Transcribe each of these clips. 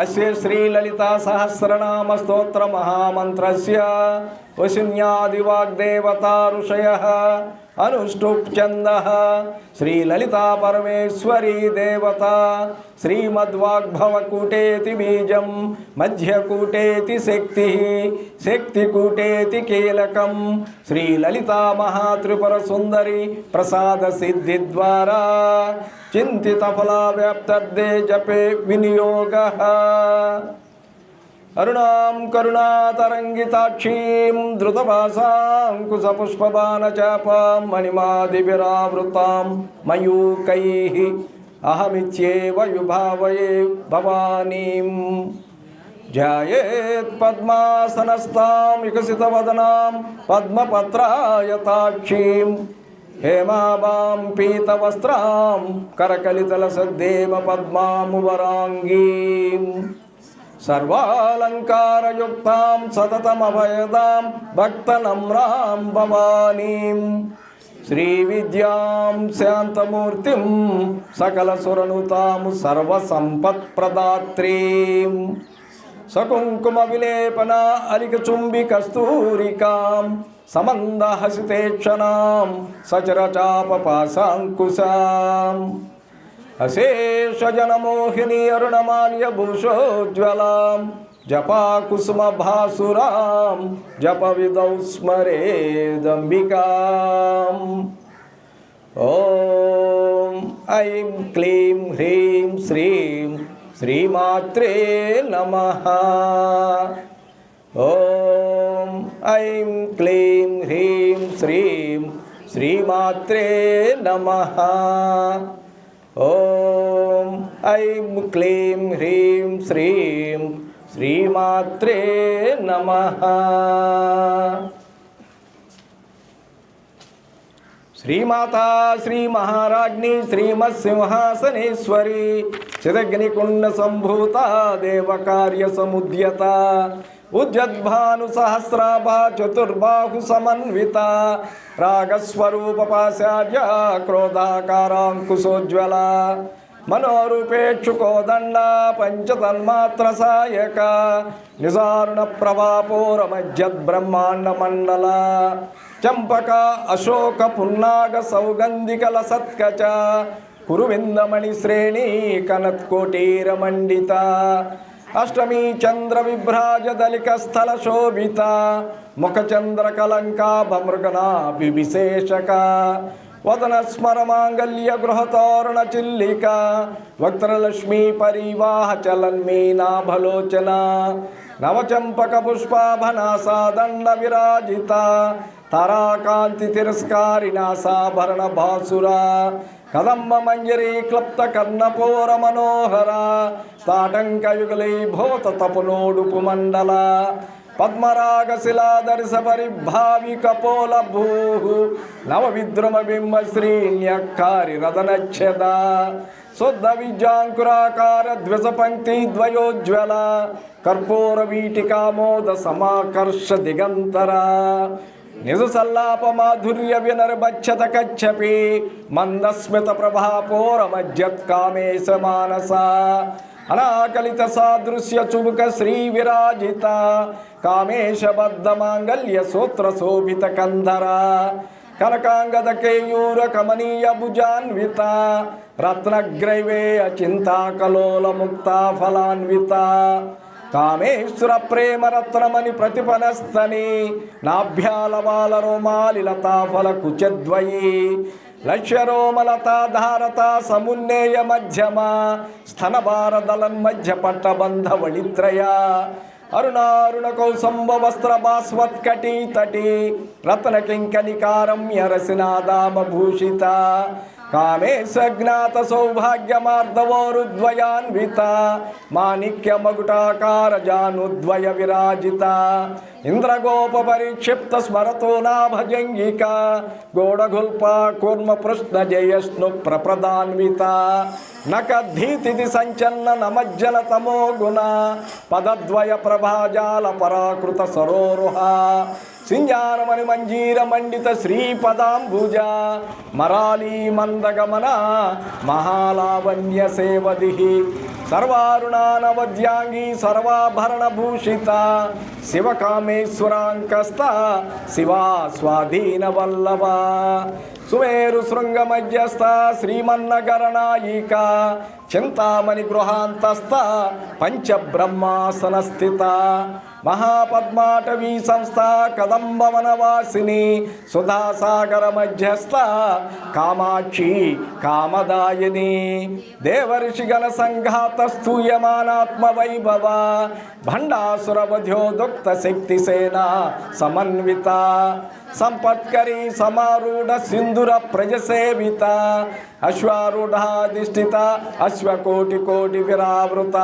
अस्य श्रीललितासहस्रनामस्तोत्रमहामन्त्रस्य वशिन्यादिवाग्देवताऋषयः अनुष्टुप्छन्दः श्रीललितापरमेश्वरी देवता श्रीमद्वाग्भवकूटेति बीजं मध्यकूटेति शक्तिः शक्तिकूटेति कीलकं श्रीललितामहात्रिपुरसुन्दरी प्रसादसिद्धिद्वारा चिन्तितफलाव्याप्तर्दे जपे विनियोगः। అరుణాం కరుణాతరంగితాక్షీం ధృతభాసాంకుశపుష్పబాణచాపాం మణిమాదివిరావృతాం మయూకైः అహమిత్యేవ యుభావయే భవానీం ధ్యాయేత్ పద్మాసనస్తాం వికసితవదనాం పద్మపత్రాయతాక్షీం హేమాబాం పీతవస్త్రాం కరకలితలసద్దేవ పద్మాము వరాంగీం సర్వాలంకారయుక్తాం సతతమభయదాం భక్తనమ్రాం భవానీం. శ్రీవిద్యాం శాంతమూర్తిం సకలసురనుతాం సర్వసంపత్ప్రదాత్రీం. సకుంకుమ విలేపన అలిక చుంబి కస్తూరికాం సమందహసితేక్షణాం సచరచాప పాశాంకుశాం అరుణమాల్య భూషోజ్వలాం జపాకుసుమభాసురాం జప విదౌ స్మరేదంబికాం ఓం ఐం క్లీం హ్రీం శ్రీం శ్రీమాత్రే నమ ఓం ఐం క్లీం హ్రీం శ్రీం శ్రీమాత్రే నమ ఓం ఐం క్లీం హ్రీం శ్రీం శ్రీమాత్రే నమ. శ్రీమాతా శ్రీ మహారాజ్ఞి శ్రీమత్సింహాసనేశ్వరి చిదగ్నికుండ సంభూత దేవకార్య సముద్యత ఉద్యద్భాను సహస్రాభ చతుర్బాహు సమన్విత రాగస్వరూప పాశార్య క్రోధాకారాంకుశోజ్వల మనోరూపేక్షుకోదండ పంచతన్మాత్ర సాయక నిజారుణ ప్రభాపూర చంపక అశోక పున్నాగ సౌగంధికల సత్కచ కురువిందమణి శ్రేణీ కనత్కోటీరమండిత अष्टमी चंद्र विभ्राज दलिक स्थल शोभिता मुखचंद्र कलंका भमृगना विशेषका, वदन स्मर मांगल्य गृहतोरण चिल्लिका, वक्त्रलक्ष्मी परिवाह चलन मीना भलोचना, नवचंपक पुष्पाभनासा दंड विराजिता तारा कांति तिरस्कारिनासा भरण भासुरा ಕದಂಬ ಮಂಜರಿ, ಕ್ಲಪ್ತ ಕರ್ಣಪೋರ ಮನೋಹರ, ತಾಟಂಕಯುಗಲೈ ಭೋತ ತಪನೋಡುಪು ಮಂಡಲ, ಪದ್ಮರಾಗ ಶಿಲಾಧರಿಸ ಪರಿಭಾವಿ ಕಪೋಲ ಭೂ, ನವವಿದ್ರಮ ಬಿಂಬ ಶ್ರೀಣ್ಯಕಾರಿ ರದನಚ್ಛೇದ ಶುದ್ಧ ವಿಜ್ಯಾಂಕುರಾಕಾರ ಧ್ವಜ ಪಂಕ್ತಿ ದ್ವಯೋಜ್ವಲ, ಕರ್ಪೂರ ವೀಟಿಕಾ ಮೋದ ಸಮಾಕರ್ಷ ದಿಗಂತರ. నిజ సల్లాపమాధుర్య వినర్భచ్చత కచ్చపి మందస్మిత ప్రభాపోర మజ్జత్ కామేశ మానస అనాకలిత సాదృశ్య చుబుక శ్రీ విరాజిత కామేశ బద్ధ మాంగల్య సూత్ర శోభిత కంధర కనకాంగద కేయూర కమనీయ భుజాన్విత రత్నగ్రైవేయ చింతాకలోల ముక్త ఫలాన్విత కామేశ్వర ప్రేమరత్నమని ప్రతిపనస్తని నాభ్యాలవాల రోమాలి లతాఫల కుచద్వయి లక్ష్యరోమలతా ధారత సమున్నేయ మధ్యమ స్థనభారదలన్ మధ్య పట్టబంధవళిత్రయ. అరుణారుణ కౌసంబ వస్త్ర భాస్వత్కటీ తటి రత్న కింకనికారమ్య యరసినాదామభూషిత. భూషిత కామేశజ్ఞాత సౌభాగ్యమార్దవోరుద్వయాన్విత మాణిక్య మగుటాకార జానుద్వయ విరాజిత. ఇంద్రగోప పరిక్షిప్త స్మరతో నాభజంగిక గోడగుల్ప కూర్మ పృష్ణ జయస్ను ప్రప్రదాన్విత. నకద్ధీతిథి సంచన్న నమజ్జన తమో గుణ పదద్వయ ప్రభాజాల పరాకృత సరోరుహ. సింజారమణి మంజీర మండిత శ్రీపదాంబుజ మరాళీ మందగమన మహాలావణ్య సేవది సర్వారుణానవద్యాంగి సర్వాభరణభూషిత శివకామేశ్వరాంకస్త శివా స్వాధీన వల్లభ సుమేరు శృంగమధ్యస్థ శ్రీమన్నగరనాయిక చింతామణి గృహాంతస్థ పంచబ్రహ్మాసన స్థిత మహాపద్మాటవీ సంస్థ కదంబవనవాసిని సుధాసాగర మధ్యస్థ కామాక్షి కామదాయిని. దేవర్షిగణ సంఘాత స్థూయమానాత్మ వైభవ భండాసురవధ్యోదుక్త శక్తి సేన సమన్విత. సంపత్కరీ సమారూఢ సింధుర ప్రజసేవిత. అశ్వారూఢాధిష్ఠిత అశ్వకోటి కోటి విరావృత.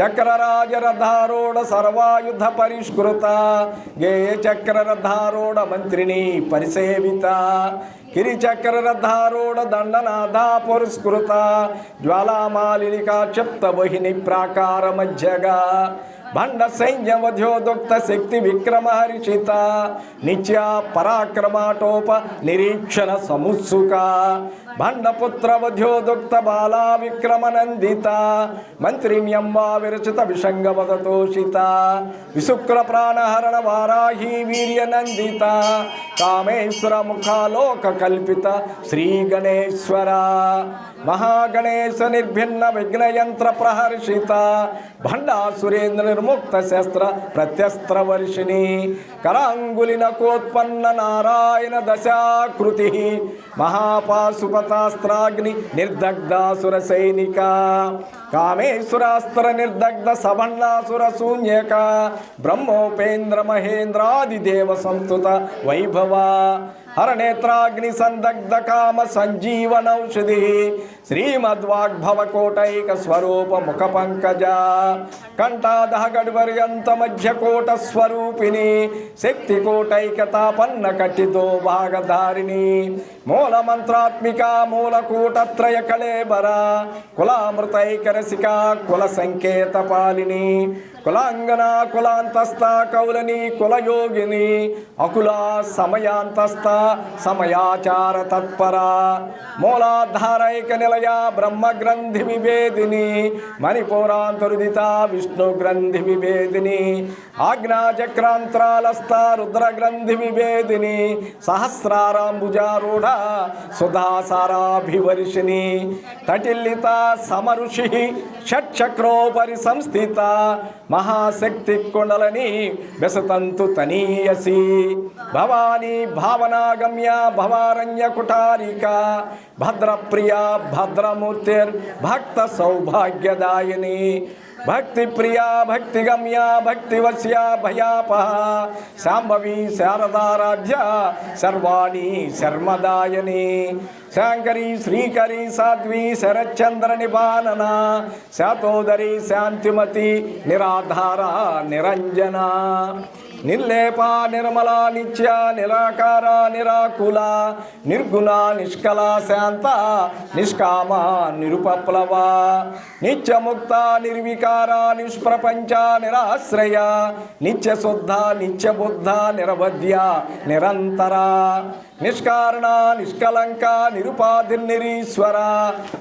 చక్రరాజరథారూఢ సర్వాయుధ పరిష్కృత గేయ చక్రరథారూఢ మంత్రిని పరిసేవిత. కిరిచక్రరథారూఢ దండనాథ పురస్కృత జ్వాలామాలినికా క్షప్త వహిని ప్రాకార మధ్యగా భండ సైన్యవధ్యోదుక్త శక్తి విక్రమహర్షిత నిత్య పరాక్రమాటోప నిరీక్షణ సముత్సుక భండపుత్రవధ్యోదుక్త బాలా విక్రమనందిత మంత్రిణ్యంబా విరచిత విషంగవదతోషిత విశుక్ర ప్రాణహరణ వారాహీ వీర్యనందిత కామేశ్వర ముఖాలోక కల్పిత శ్రీ గణేశ్వర మహాగణేశ నిర్భిన్న విఘ్నయంత్ర ప్రహర్షిత భండా సురేంద్ర నిర్ముక్త శస్త్ర ప్రత్యస్త్ర వర్షిణి కరాంగులిన కోత్పన్న నారాయణ దశాకృతి మహాపాశుపతాస్త్రాగ్ని నిర్దగ్ధాసుర సైనిక కామేశ్వరాస్త్ర నిర్దగ్ధ సభన్నాసుర శూన్యక బ్రహ్మోపేంద్ర మహేంద్రాది దేవ సంస్తుత వైభవ హరనేత్రాగ్ని సందగ్ధ కామ సంజీవనౌషధి శ్రీమద్వాగ్భవ కోటైక స్వరూప ముఖ పంకజ కంఠాదహ గడ్వర్యంత మధ్య కోట స్వరూపిణి శక్తి కోటైక తాపన్న కటితో భాగధారిణి మూల మంత్రాత్మిక మూల కూటత్రయ కళేబర కులామృతైక రసిక కుల సంకేత పాలిని కులాంగన కులాంతస్థ కౌలని కులయోగిని అకుల సమయాంతస్థ సమయాచార తత్పర మూలాధారైక నిలయ బ్రహ్మగ్రంథి విభేదిని మణిపూరాంతరుదిత విష్ణు గ్రంథి విభేదిని ఆజ్ఞాచక్రాంతరాలస్థ రుద్రగ్రంథి విభేదిని సహస్రారాంబుజారూఢ సుధాసారాభివర్షిణి తటిల్లిత సమఋషి షట్చక్రోపరి సంస్థిత మహాశక్తి కొండలని బెసతంతు తనీయసి. భవానీ భావనాగమ్య భవారణ్య కుటారిక. భద్రప్రియ భద్రమూర్తిర్ భక్త సౌభాగ్యదాయని. భక్తి ప్రియా భక్తి గమ్య భక్తి వశ్య భయాపహ శాంభవి శారదారాధ్య సర్వాణి శర్మదాయని శాంకరి శ్రీకరి సాధ్వి శరచంద్ర నిపానన శాతోదరి శాంతిమతి నిరాధార నిరంజన. నిర్లేప నిర్మల నిత్య నిరాకార నిరాకుల నిర్గుణ నిష్కల శాంత నిష్కామ నిరుపప్లవ నిత్యముక్త నిర్వికార నిష్ప్రపంచ నిరాశ్రయ నిత్య శుద్ధ నిత్య బుద్ధ నిరవధ్య నిరంతర. నిష్కారణ నిష్కలంక నిరుపాధి నిరీశ్వర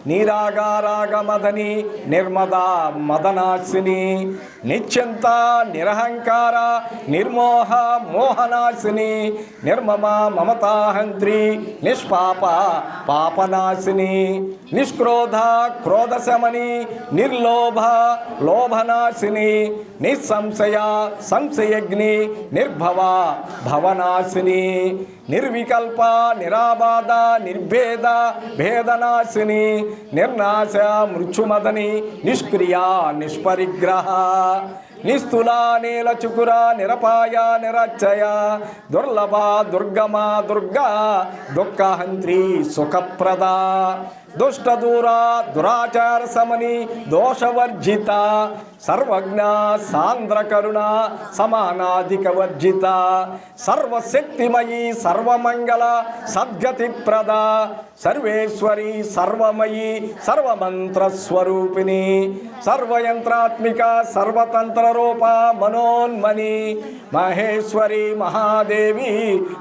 నీరాగారాగమదని నిర్మద మదనాశిని నిత్యంత నిరహంకార నిర్మోహ మోహనాశిని నిర్మమ మమతాహంత్రి నిష్పాప పాపనాశిని నిష్క్రోధ క్రోధశమని నిర్లోభ లోభనాశిని నిస్సంశయ సంశయగ్ని నిర్భవ భవనాశిని నిర్వికల్ప నిరాబాధ నిర్భేద భేదనాశిని నిర్నాశ మృత్యుమదని నిష్క్రియ నిష్పరిగ్రహ నిస్తుల నీల చుకుర నిరపాయ నిరచ్చయ దుర్లభ దుర్గమ దుర్గా దుఃఖహంత్రి సుఖప్రద. దుష్ట దూర దురాచార సమని దోషవర్జిత సర్వజ్ఞ సాంద్రకరుణ సమానాధిక వర్జిత సర్వశక్తిమయీ సర్వమంగళ సద్గతి ప్రద సర్వేశ్వరి సర్వమయీ సర్వమంత్రస్వరూపిణి సర్వయంత్రాత్మిక సర్వతంత్ర రూప మనోన్మణి మహేశ్వరి మహాదేవి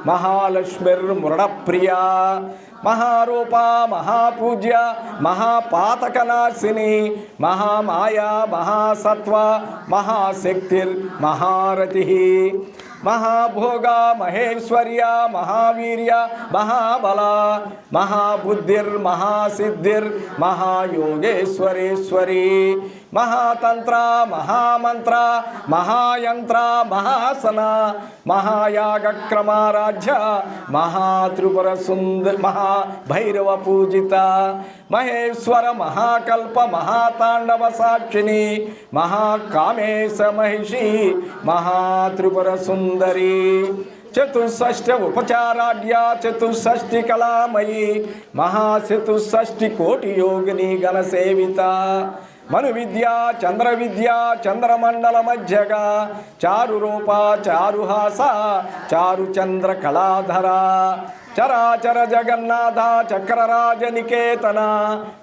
మహాలక్ష్మిర్మృడప్రియ మహారూప మహాపూజ్య మహాపాతకనాశిని మహామాయా మహాసత్వ మహాశక్తిర్ మహారతి. మహాభోగ మహేశ్వర్య మహావీర్య మహాబల మహాబుద్ధిర్ మహాసిద్ధిర్ మహాయోగేశ్వరేశ్వరి. ಮಹಾತಂತ್ರ, ಮಹಾಮಂತ್ರ, ಮಹಾಯಂತ್ರ, ಮಹಾಸನ ಮಹಾಯಾಗಕ್ರಮಾರಾಧ್ಯ ಮಹಾತ್ರಿಪುರ ಸುಂದರ ಮಹಾಭೈರವ ಪೂಜಿತ, ಮಹೇಶ್ವರ ಮಹಾಕಲ್ಪ, ಮಹಾತಾಂಡವ ಸಾಕ್ಷಿಣಿ, ಮಹಾಕಾಮೇಶ ಮಹಿಷಿ, ಮಹಾತ್ರಿಪುರ ಸುಂದರಿ ಚತುಷ್ಠ ಉಪಚಾರಾಢ್ಯ ಚತುಷ್ಠಿ ಕಲಾಮಯಿ ಮಹಾಚತುಷ್ಠಿ ಕೋಟಿ ಯೋಗಿನಿ ಗಣ ಸೇವಿತ. మను విద్య చంద్ర విద్య చంద్రమండల మధ్యగా చారు రూప చారుహాస చారు చంద్ర కళాధర. చరాచర జగన్నాథ చక్రరాజ నికేతన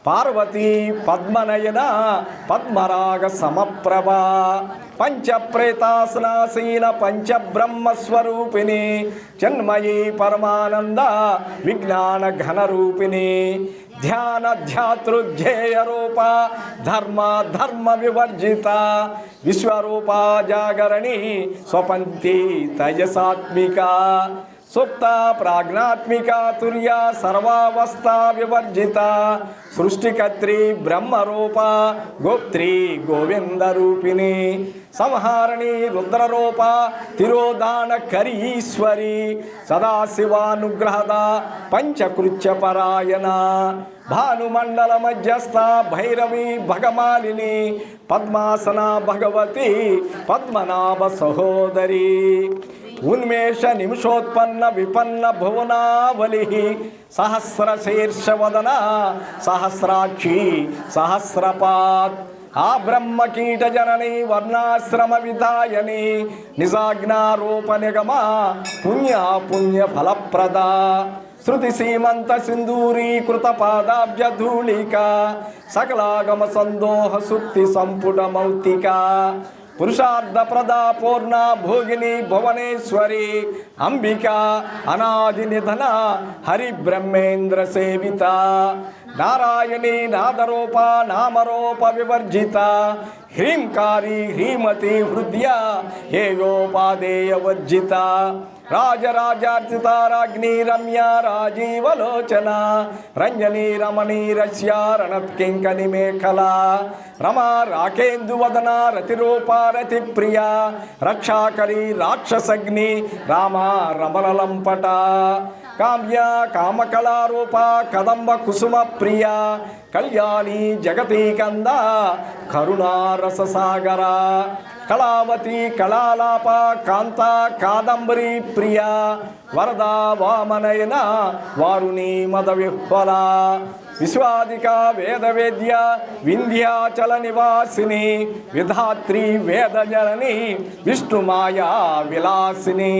పార్వతీ పద్మనయన పద్మరాగ సమప్రభ. పంచప్రేతాసనాసీన పంచబ్రహ్మస్వరూపిణి జన్మయీ పరమానంద విజ్ఞాన ఘనరూపిణి ధ్యాన ధ్యాతృధ్యేయ రూప ధర్మ ధర్మ వివర్జిత విశ్వరూప జాగరణి స్వపంతి తజసాత్మిక సుప్త ప్రాజ్ఞాత్మిక తుర్య సర్వావస్థ వివర్జిత. సృష్టికర్త్రి బ్రహ్మరూప గోప్త్రి గోవింద రూపిణి సంహారణి రుద్రరూప తిరోదాన కరి సదాశివానుగ్రహద పంచకృత్య పరాయణ భానుమండల మధ్యస్థ భైరవి భగమాలిని. పద్మాసన భగవతి పద్మనాభ సహోదరి. ఉన్మేష నిమిషోత్పన్న విపన్న భువనావలి సహస్రశీర్షవదన సహస్రాక్షి సహస్రపాత్. ఆ బ్రహ్మ కీట జనని వర్ణాశ్రమ విధాయని నిజాజ్ఞారూప నిగమ పుణ్య పుణ్య ఫలప్రద. శృతి సీమంత సింధూరీకృత పాదాబ్జ ధూళిక సకలాగమ సందోహ సుక్తి సంపుట మౌక్తిక. పురుషార్థ ప్రదా పూర్ణ భోగిని భువనేశ్వరి అంబిక అనాది నిధన హరి బ్రహ్మేంద్ర సేవిత. నారాయణి నాదరూప నామరూప వివర్జిత హ్రీంకారి హ్రీమతి హృదయ హేయోపాదేయ వర్జిత. రాజరాజార్చిత రాజ్ఞి రమ్య రాజీవలోచన రంజని రమణి రమణీ రస్యారణత్కింకని మేఖల రమా రాకేందువదన రతిరూప రతి ప్రియ రక్షాకరి రాక్షసగ్ని రామ రమలలంపట. కామ్య కామకళారూప కదంబ కుసుమ ప్రియ కళ్యాణి జగతి కంద కరుణారస సాగర కళావతి కళాలాప కాంత కాదంబరి ప్రియ వరద వామనయన వారుని మద విహ్వల విశ్వాదిక వేదవేద్య వింధ్యాచల నివాసిని విధాత్రి వేదజనని విష్ణుమాయా విలాసిని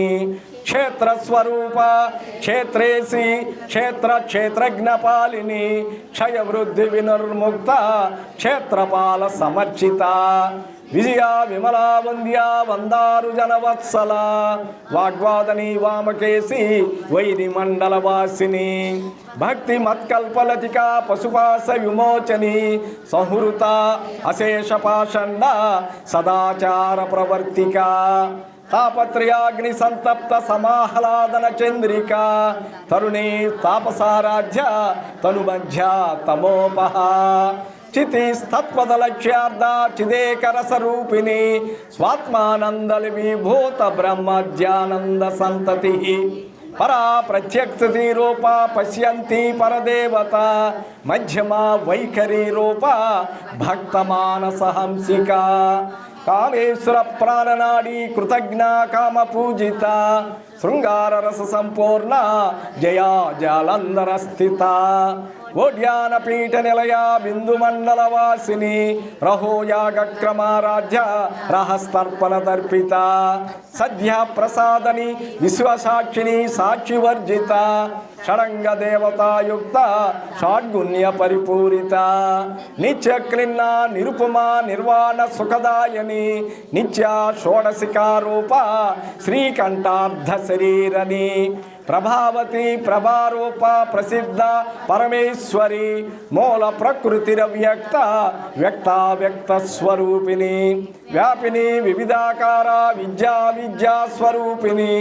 క్షేత్రస్వరూప క్షేత్రేసి క్షేత్ర క్షేత్రజ్ఞపాలిని క్షయవృద్ధి వినుర్ముక్త క్షేత్రపాల సమర్చిత. విజయ విమలా వంద్యా వందారు జనవత్సల వాగ్వాదని వామకేసి వైరి మండల వాసిని భక్తి మత్కల్పలతిక పశుపాస విమోచని సంహృత అశేష పాషండ సదాచార ప్రవర్తిక. తాపత్రయాగ్ని సంతప్త సమాహ్లాదన చంద్రిక. తరుణీ తాపసారాధ్య తను మధ్య తమోపహ చితిస్తత్పద చిదేకరసరూపిణి చిదేకరస స్వాత్మానందలి విభూత బ్రహ్మజ్ఞానంద సంతతి. పరా ప్రత్యక్షతి రూప పశ్యంతి పరదేవత. మధ్యమా వైఖరి రూప భక్తమానసహంసిక హంసిక కామేశ్వర ప్రాణనాడి కృతజ్ఞ కామ పూజిత శృంగార రస సంపూర్ణ జయా జలంధర స్థిత ఓడ్యాన పీఠ నిలయ బిందు మండల వాసిని రహోయాగ రహస్తర్పణ తర్పిత. సద్య ప్రసాదని విశ్వసాక్షిని సాక్షివర్జిత. షడంగ దేవతాయుక్త షాడ్గుణ్య పరిపూరిత. నిత్యక్లిన్న నిరుపమా నిర్వాణ సుఖదాయని నిత్య షోడశికారూప శ్రీకంఠార్ధ శరీరని ప్రభావతి ప్రభారూప ప్రసిద్ధ పరమేశ్వరి మూల ప్రకృతిరవ్యక్త వ్యక్త వ్యక్త స్వరూపిణి వ్యాపిని వివిధాకార విద్యా విద్యా స్వరూపిణి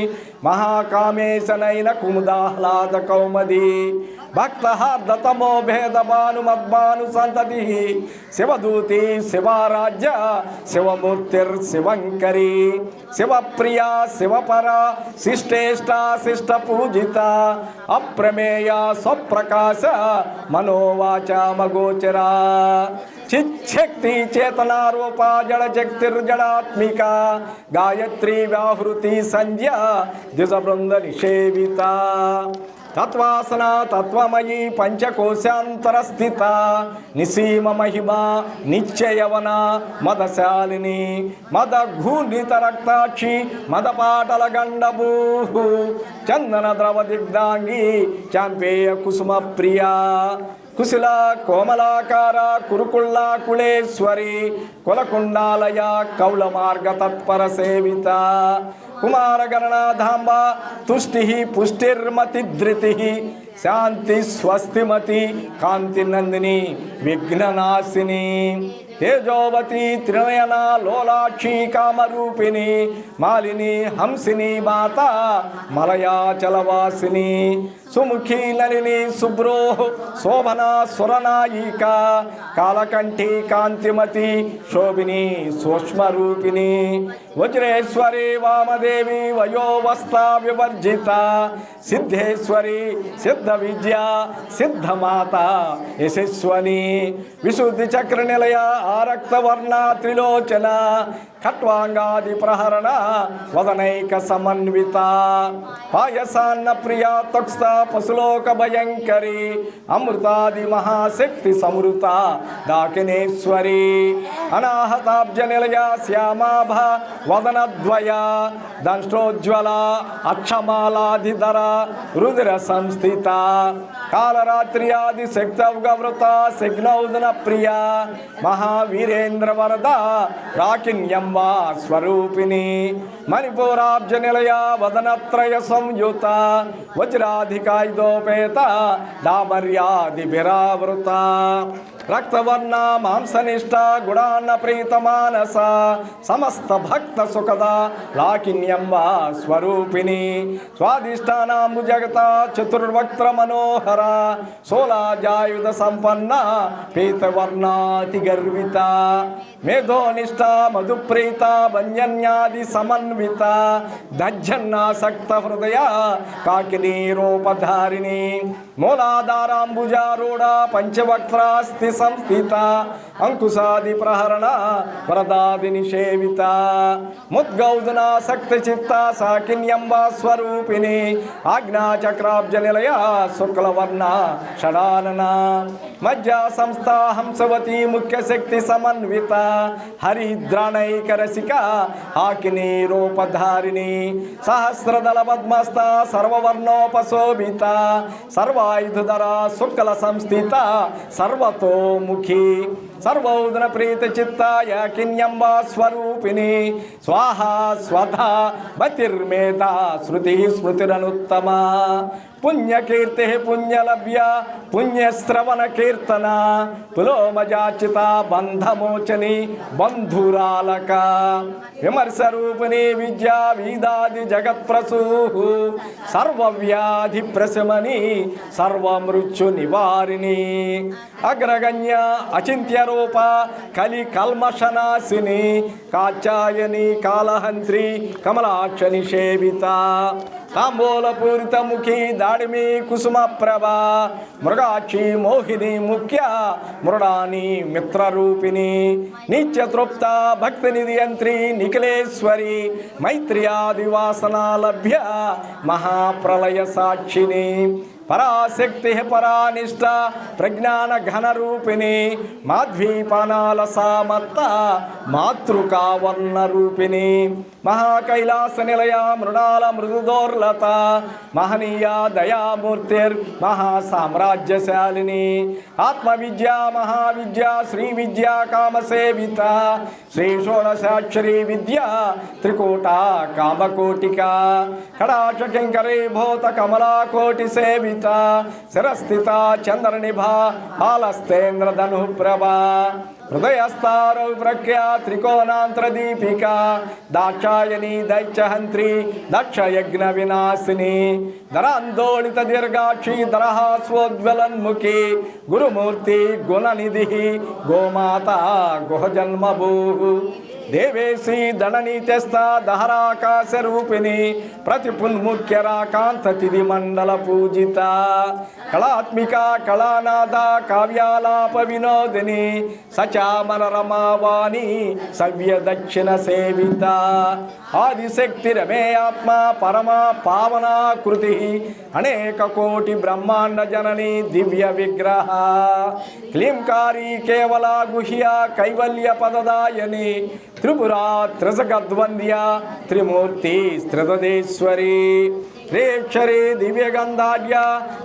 మహాకామేశనైన కుముదాహ్లాద కౌమది. భక్తహార్దతమో భేద భాను మద్భాను సంతతి శివదూతి శివారాజ్య శివమూర్తిర్ శివంకరి శివప్రియ శివపర శిష్టేష్ట శిష్ట పూజిత అప్రమేయ స్వప్రకాశ మనోవాచ మగోచరా చిచ్చక్తి చేతనారూప జడ జగతిర్జడాత్మిక గాయత్రి వ్యాహృతి సంధ్య దిశ బృంద నిషేవిత తత్వాసన తత్వమయీ పంచకోశాంతరస్థిత. నిసీమ మహిమ నిత్యయవన మదశాలిని మదఘూర్ణిత రక్తాక్షి మదపాటల గండభూ చందన ద్రవ దిగ్ధాంగి చాంపేయ కుసుమ ప్రియా. కుశల కోమలాకార కురుకుళ్ళ కుళేశ్వరి కులకుండాలయ కౌల మార్గ తత్పర సేవిత. कुमारगणनाधाम्बा तुष्टिः पुष्टिर्मतिधृतिः శాంతి స్వస్తిమతి కాంతి నందిని విఘ్ననాశిని తేజోవతి త్రినయన లోలాక్షి కామరూపిణి మాలిని హంసిని మాత మలయాచలవాసిని సుముఖి నలిని శుభ్రో శోభన స్వరనాయిక కాలకంఠి కాంతిమతి శోభిని సూక్ష్మరూపిణి వజ్రేశ్వరి వామదేవి వయోవస్థ వివర్జిత సిద్ధేశ్వరి సిద్ధ విద్య సిద్ధమాత యశస్వని విశుద్ధి చక్ర నిలయ ఆరక్తవర్ణ త్రిలోచన ఖట్వాంగాది ప్రహరణ వదనైక సమన్విత. పాయసాన్న ప్రియ తొక్స్త పశులోక భయంకరి అమృతాది మహాశక్తి సమృత దాకినేశ్వరి. అనాహతాబ్జ నిలయ శ్యామాభ వదనద్వయ దంష్టోజ్వల అక్షమాలాధిధర రుదిర సంస్థిత. కాలరాత్రి ఆది శగ్నౌదన ప్రియ మహావీరేంద్ర వరద వా స్వరూపిణి మణిపూరాబ్జ నిలయ వదనత్రయ సంయుత వజ్రాధికాయుధోపేత డామర్యాది బిరావృత రక్తవర్ణ మాంసనిష్ట గుణాన్న ప్రీత మానస సమస్త భక్త సుఖద లాకిన్యంబ స్వరూపిణి. స్వాదిష్టానాంబు జగత చతుర్వక్త్ర మనోహర సోలాజాయుధ సంపన్న పీతవర్ణాతి గర్విత. మేధోనిష్ట మధుప్రీత భంజన్యాది సమన్విత దజ్జన్నాసక్త హృదయ కాకినీ రూపధారిణి. మూలాధారాంబుజారూఢ పంచవక్త్రాస్తి సంస్థిత అంకుశాది ప్రహరణ వరదాది నిషేవిత ముద్గౌదునా శక్తి చిత్త సాకిన్యంబ స్వరూపిణి ఆజ్ఞాచక్రాబ్జ నిలయ శుక్లవర్ణ షడానన మధ్య సంస్థ హంసవతి ముఖ్య శక్తి సమన్విత హరిద్రాణైక రసిక హాకిని రూపధారిణి సహస్రదళ పద్మస్థ సర్వవర్ణోపశోభిత సర్వ आयुधर सुकल संस्थित सर्वतोमुखी। सर्वोदन प्रीत सर्वौदनप्रीतचित्ताय किन्यम्बा स्वरूपिणी। स्वाहा स्वधा मतिर्मेधा श्रुतिः स्मृतिरनुत्तमा। पुण्यकीर्ति पुण्यलभ्य पुण्यश्रवण कीर्तना पुलोमजाचिता बंधमोचनी बंधुरालका विमर्श रूपिणी विद्या विदादि जगत प्रसूह सर्वव्याधि प्रशमनी सर्वमृत्यु निवारिणी अग्रगण्य अचिंत्य రూప కలి కల్మషనాశిని కాచాయని కాలహంత్రి కమలాక్షని సేవిత తాంబూలపూరిత ముఖి దాడిమి కుసుమ ప్రభ మృగాక్షి మోహిని ముఖ్య మృడాని మిత్రరూపిణి. నిత్యతృప్త భక్తి నిధియంత్రి నిఖిలేశ్వరి మైత్ర్యాదివాసన లభ్య మహాప్రలయ సాక్షిని. పరాశక్తి పరానిష్ట ప్రజ్ఞాన ఘన రూపిణి మాధ్వీపానాల సామత్త మాతృకావర్ణ రూపిణి మహాకైలాస నిలయ మృణాల మృదుదోర్లత మహనీయ దయామూర్తిర్ మహాసామ్రాజ్యశాలిని. ఆత్మవిద్య మహావిద్య శ్రీ విద్య కామసేవిత శ్రీ షోడశాక్షరి విద్య త్రికూట కామకోటిక. కడాక్ష కింకరీ భూత కమలా సేవిత च शिरस्थिता चन्द्रनिभा फालस्तेन्द्रधनुप्रभा हृदयस्तारौ प्रख्या त्रिकोणांत्र त्रिकोणान्तरदीपिका दाक्षायणी यज्ञ विनाशिनी ధరాందోళిత దీర్ఘాక్షి ధరహాస్వోజ్వలన్ముఖి గురుమూర్తి గుణనిధి గోమాత గుహజన్మభూ దేవేసి దళని తెస్తా దహరాకాశ రూపిణి ప్రతిపున్ముఖ్యరాకాంత తిది మండల పూజిత కళాత్మిక కళానాద కావ్యాలాప వినోదిని సచామర రమావాణి సవ్య దక్షిణ సేవిత ఆదిశక్తి రమే ఆత్మ పరమ పావనాకృతి అనేక కోటి బ్రహ్మాండ జనని దివ్య విగ్రహ. క్లీంకారి కేవల గుహ్య కైవల్య పదదాయని. త్రిపురా త్రిజగద్వంద్య త్రిమూర్తి త్రిదదేశ్వరి రేక్షరి దివ్యగంధాఢ్య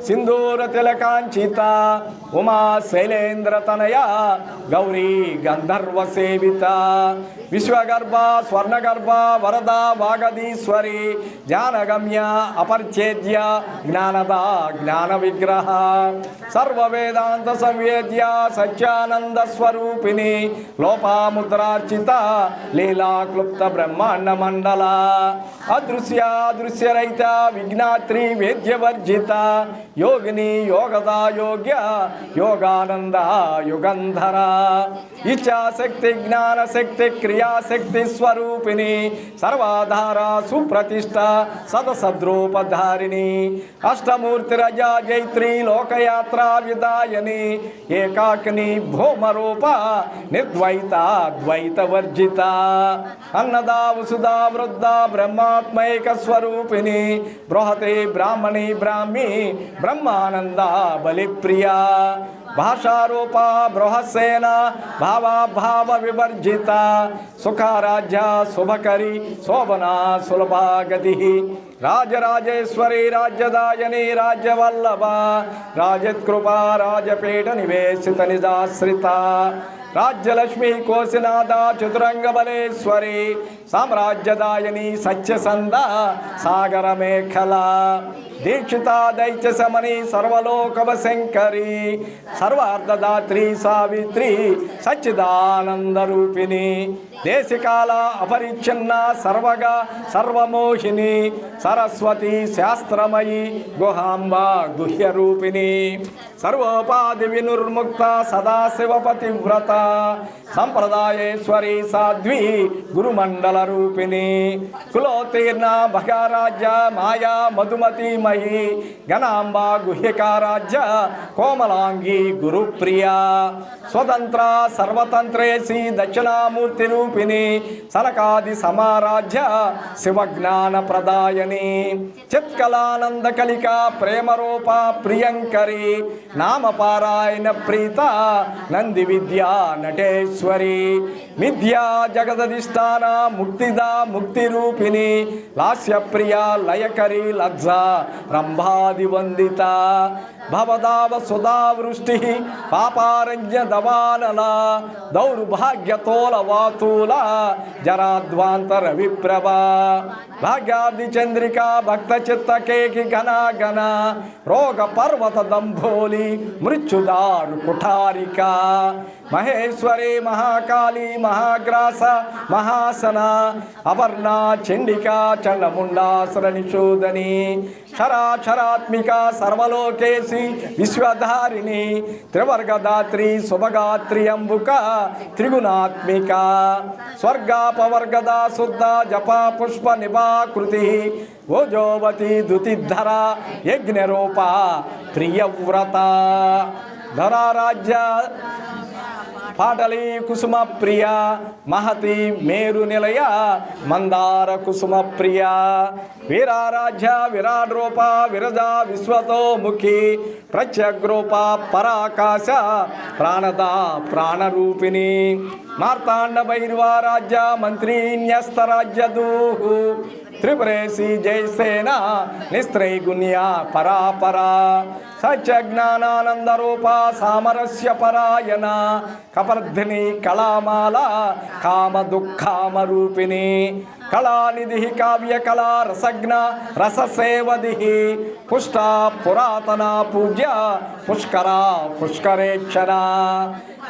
సింధూర తిలకాంచిత ఉమా శైలేంద్ర తనయ గౌరీ గంధర్వ సేవిత. విశ్వగర్భ స్వర్ణగర్భ వరద వాగదీశ్వరి జ్ఞానగమ్య అపరిచ్ఛేద్య జ్ఞానద జ్ఞాన విగ్రహ సర్వ వేదాంత సంవేద్య సత్యానంద స్వరూపిణి లోపాముద్రార్చిత లీలాక్లుప్త బ్రహ్మాండ మండల అదృశ్య అదృశ్యరైత विज्ञात्री वेद्यवर्जिता, योगिनी योगदा योग्य, योगानंद युगंधरा। इच्छा शक्ति, ज्ञान शक्ति, क्रिया शक्ति स्वरूपिणी, सर्वाधारा सुप्रतिष्ठा, सदसद्रूपधारिणी। अष्टमूर्तिरजा जैत्री, लोकयात्रा विदायनी एकाकनी भौम रूपा निर्द्वैता द्वैतवर्जिता। अन्नदा, वसुदा, वृद्धा ब्रह्मात्मक स्वरूपिणी బృహతే బ్రాహ్మణి బ్రాహ్మి బ్రహ్మానంద బలిప్రియా. భాషారూప బృహసేన భావాభావ వివర్జిత. సుఖారాజ్య శుభకరి శోభనా సులభాగతి రాజరాజేశ్వరి రాజ్యదాయని రాజ్యవల్లభ. రాజత్కృప రాజపీఠ నివేశిత నిజాశ్రిత. రాజ్యలక్ష్మి కోసినాథ చతురంగబలేశ్వరి సామ్రాజ్యదాయని సత్యసంద సాగర మేఖల దీక్షిత దైత్య సమని సర్వలోకవ శంకరి సర్వార్ధదాత్రి సావిత్రి సచ్చిదానంద రూపిణి దేశకాల అపరిచ్ఛిన్న సర్వగా సర్వమోహిని సరస్వతి శాస్త్రమయి గుహాంబ గుహ్య రూపిణి సర్వోపాధి వినుర్ముక్త సదాశివపతి వ్రత. సంప్రదాయేశ్వరి సాధ్వి గురుమండల రూపిణి. కులోతీర్ణ భగారాజ్య మాయా మధుమతి మయి గణాంబ గుహ్యకారాజ్య కోమలాంగి గురుప్రియ. స్వతంత్ర సర్వతంత్రేసి దక్షిణామూర్తి రూపిణి. సనకాది సమారాజ్య శివజ్ఞాన ప్రదాయని. చిత్కలానంద కలిక ప్రేమరూప ప్రియంకరి. నామపారాయణ ప్రీత నంది విద్యా నటేశ్వరి. విద్యా జగదధిష్టాన ముక్తిదా ముక్తి రూపిణి లాస్యప్రియ లయకరి లజ్జ రంభాది వందిత. భవదావ సుధా వృష్టి పాపారణ్య దవానల దౌర్భాగ్యతోల వాతూల జరాధ్వాంతర విప్రభ భాగ్యాది చంద్రికా భక్త చిత్త కేకి ఘన ఘన రోగ పర్వత దంభోలి మృత్యుదారు కుఠారిక మహేశ్వరి మహాకాళి మహాగ్రాస మహాసన అపర్ణ చండికా చండముండాసుర నిషూదని शराक्षरात्मिका सर्वलोकेशी, विश्वधारिणी, त्रिवर्गदात्री शुभगात्रियंबुका त्रिगुणात्मिका, स्वर्गापवर्गदा शुद्धा, जपा, पुष्प निपाकृति भोजोवती यज्ञ रूपा प्रियव्रता धरा राज्य పాటలి కుసుమ ప్రియ మహతి మేరు నిలయ మందార కుసుమ ప్రియ. వీరారాధ్య విరాట్ రూప విరజా విశ్వతో ముఖి ప్రత్యగ్రూప పరాకాశ ప్రాణద ప్రాణరూపిణి. మార్తాండ భైర్వారాజ్య మంత్రి న్యస్తరాజ్యదూహు త్రిపురేసి జయసేన నిస్త్రైగుణ్య పరాపరా సత్యజ్ఞానానంద రూప సామరస్య పరాయణ కపర్ధిని కళామాల కామ దుఃఖామ రూపిణి కళానిధి కావ్య కళా రసజ్ఞ రససేవది పుష్ట పురాతన పూజ్య పుష్కర పుష్కరేక్షణ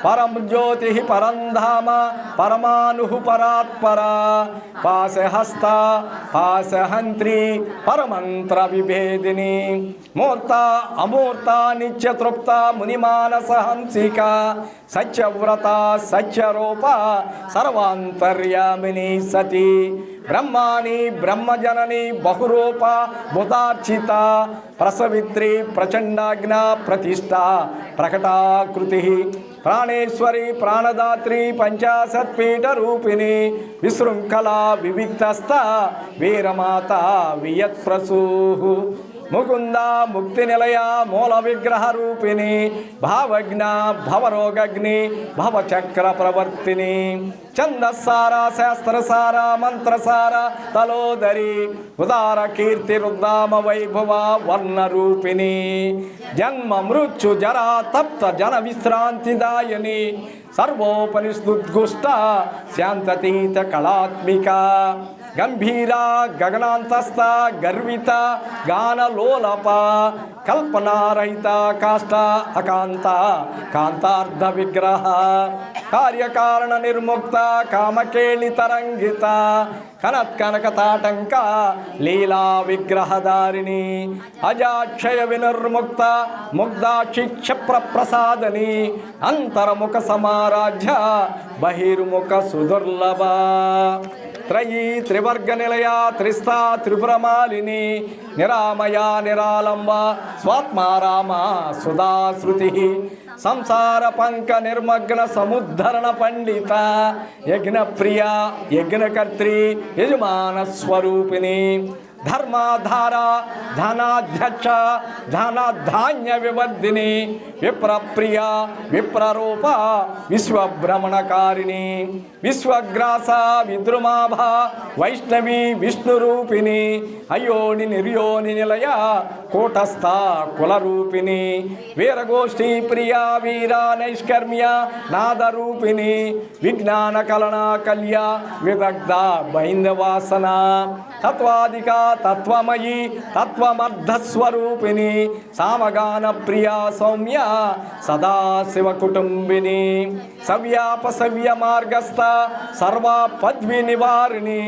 పరం జ్యోతి పరం ధామ పరమాను పరాత్పర. పాశహస్త పాశహంత్రి పరమంత్ర విభేదిని. మూర్త అమూర్త నిత్యతృప్త మునిమానస హంసిక. సత్యవ్రత సత్యరూప సర్వాంతర్యామిని సతీ. బ్రహ్మాని బ్రహ్మజనని బహురూప బుధార్చిత ప్రసవిత్రి ప్రచండాజ్ఞ ప్రతిష్ట ప్రకటాకృతి ప్రాణేశ్వరి ప్రాణదాత్రి పంచాశత్పీఠ రూపిణి విశృంఖల వివిక్తస్థ వీరమాత వియత్ప్రసూ ముకుంద ముక్తి నిలయ మూల విగ్రహ రూపిణి భావజ్ఞ భవరోగగ్ని భవచక్ర ప్రవర్తిని ఛందస్సార శాస్త్రసార మంత్రసార తలోదరి ఉదార కీర్తి రుద్దామ వైభవ వర్ణ రూపిణి జన్మ మృత్యు జరా తప్త జన విశ్రాంతిదాయని సర్వోపనిషదుద్గుష్ట శాంతతీత కళాత్మిక గంభీర గగనాంతస్థ గర్విత గానలోలప కల్పనారహిత కాష్ట అకాంత కాంతార్థ విగ్రహ కార్యకారణ నిర్ముక్త కామకేళి తరంగిత కనత్కనక తాటంక లీలా విగ్రహదారిణి అజాక్షయ వినిర్ముక్త ముగ్ధాక్షి క్షప్ర ప్రసాదని అంతర్ముఖ సమారాధ్య బహిర్ముఖ సుదుర్లభ. త్రయీ త్రివర్గ నిలయ త్రిస్థా త్రిపురమాలిని నిరామయ నిరాలంబ స్వాత్మారామ సుధాశ్రుతి. సంసార పంక నిర్మగ్న సముద్ధరణ పండిత యజ్ఞప్రియ యజ్ఞకర్త్రి యజమాన స్వరూపిణి. धर्माधारा, धनाध्यक्ष, धनाधान्य विवर्धिनी, विप्रप्रिया, विप्ररूप, विश्वभ्रमणकारिणी, विश्वग्रास, विद्रुमाभा, वैष्णवी, विष्णुरूपिणी, अयोनि निर्योनि निलय, कूटस्था, कुलरूपिणी, वीरगोष्ठी, प्रिया, वीरा, नैष्कर्म्य, नादरूपिणी, विज्ञानकलना, कल्या, विदग्धा बैन्दवासना तत्वाधिका తత్వమయి తత్వమర్ధస్వరూపిణి సామగాన ప్రియా సౌమ్య సదాశివ కుటుంబిని సవ్యాపసవ్య మార్గస్థ సర్వ పద్వి నివారిణి